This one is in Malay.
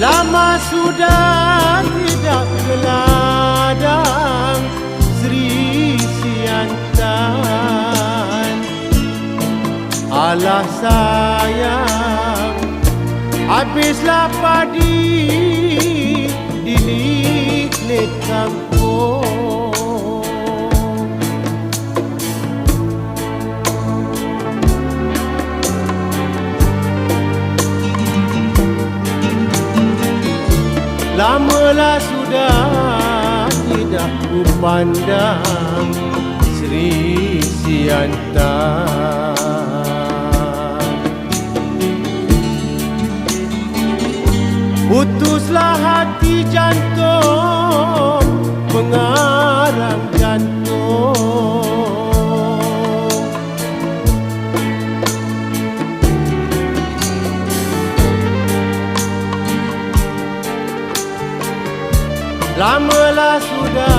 Lama sudah tidak ke ladang Sri Siantan. Alah sayang Habislah padi Di liklik kampung Lamalah sudah tidak ku pandang Sri Siantan Putuslah hati jantung Lamalah sudah